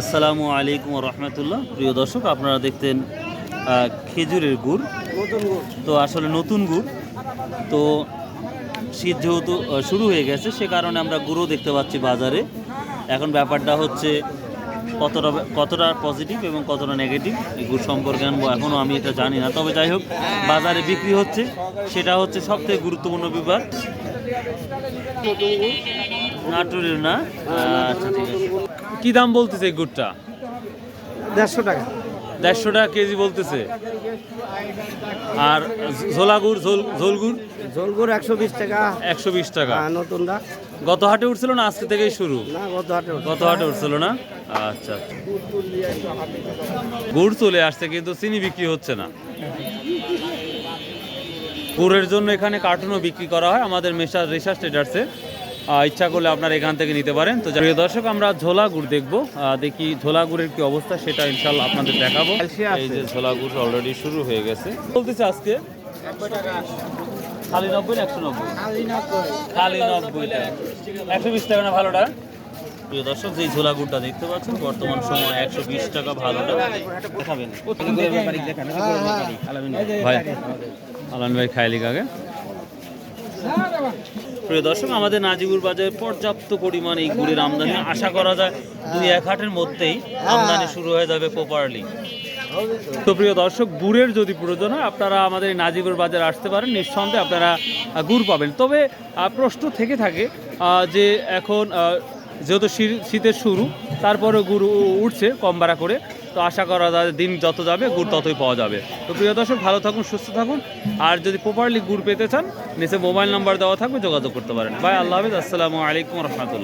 আসসালামু আলাইকুম রহমতুল্লাহ। প্রিয় দর্শক আপনারা দেখতেন খেজুরের গুড়। তো আসলে নতুন গুড়। তো শীত যেহেতু শুরু হয়ে গেছে সে কারণে আমরা গুঁড়ো দেখতে পাচ্ছি বাজারে। এখন ব্যাপারটা হচ্ছে কতটা কতটা পজিটিভ এবং কতটা নেগেটিভ এই গুড় সম্পর্কে আনব। এখনও আমি এটা জানি না। তবে যাই হোক বাজারে বিক্রি হচ্ছে। সেটা হচ্ছে সবথেকে গুরুত্বপূর্ণ ব্যাপার নাটুরের না? আচ্ছা ঠিক আছে। কি দাম বলতেছে এই গুড়টা? দেড়শো টাকা। দেড়শো টাকা কেজি বলতেছে। আর ঝোলা গুড় ঝোল ঝোল গুড়? ঝোল গুড় একশো বিশ টাকা। একশো বিশ টাকা। আর নতুনটা গত হাটে উঠছিল না আজকে থেকেই শুরু? গত হাটে ওঠে। গত হাটে উঠছিল না? আচ্ছা আচ্ছা। গুড় চলে আসছে কিন্তু চিনি বিক্রি হচ্ছে না। গুড়ের জন্য এখানে কার্টুনও বিক্রি করা হয় আমাদের মেশার রিসার্চ ট্রেডার্সে। ইচ্ছা করলে আপনারা এখান থেকে নিতে পারেন। তো প্রিয় দর্শক আমরা ঝোলা গুড় দেখব দেখি ঝোলা গুড়ের কি অবস্থা সেটা ইনশাল্লাহ আপনাদের দেখাবো। এই যে ঝোলা গুড় অলরেডি শুরু হয়ে গেছে। বলতেছে আজকে খালি নব্বই একশো নব্বই? খালি নব্বই। একশো বিশ টাকা না ভালোটা প্রিয় দর্শক যে ঝোলা গুড়টা দেখতে পাচ্ছেন বর্তমান সময় একশো বিশ টাকা ভালোটা দেখাবেন। ভাই আলান ভাই খাইলি আগে। প্রিয় দর্শক, আমাদের নাজিবুর বাজারে পর্যাপ্ত পরিমাণ এই গুড়ের আমদানি, আশা করা যায় দুই এক হাটের মধ্যেই আমদানি শুরু হয়ে যাবে প্রপারলি তো প্রিয় দর্শক, গুড়ের যদি প্রয়োজন হয়, আপনারা আমাদের নাজিবুর বাজার আসতে পারেন, নিঃসন্দেহে আপনারা গুড় পাবেন। তবে প্রশ্ন থেকে থাকে যে এখন যেহেতু শীতের শুরু তারপরে গুড় উঠছে কম ভাড়া করে। তো আশা করা যায় দিন যত যাবে, গুড় ততই পাওয়া যাবে। তো প্রিয় দর্শক, ভালো থাকুন, সুস্থ থাকুন। আর যদি প্রপারলি গুড় পেতে চান, নিচে মোবাইল নাম্বার দেওয়া থাকবে, যোগাযোগ করতে পারেন। বাই আল্লাহ হাফিজ। আসসালামু আলাইকুম রহমতুল্লাহ।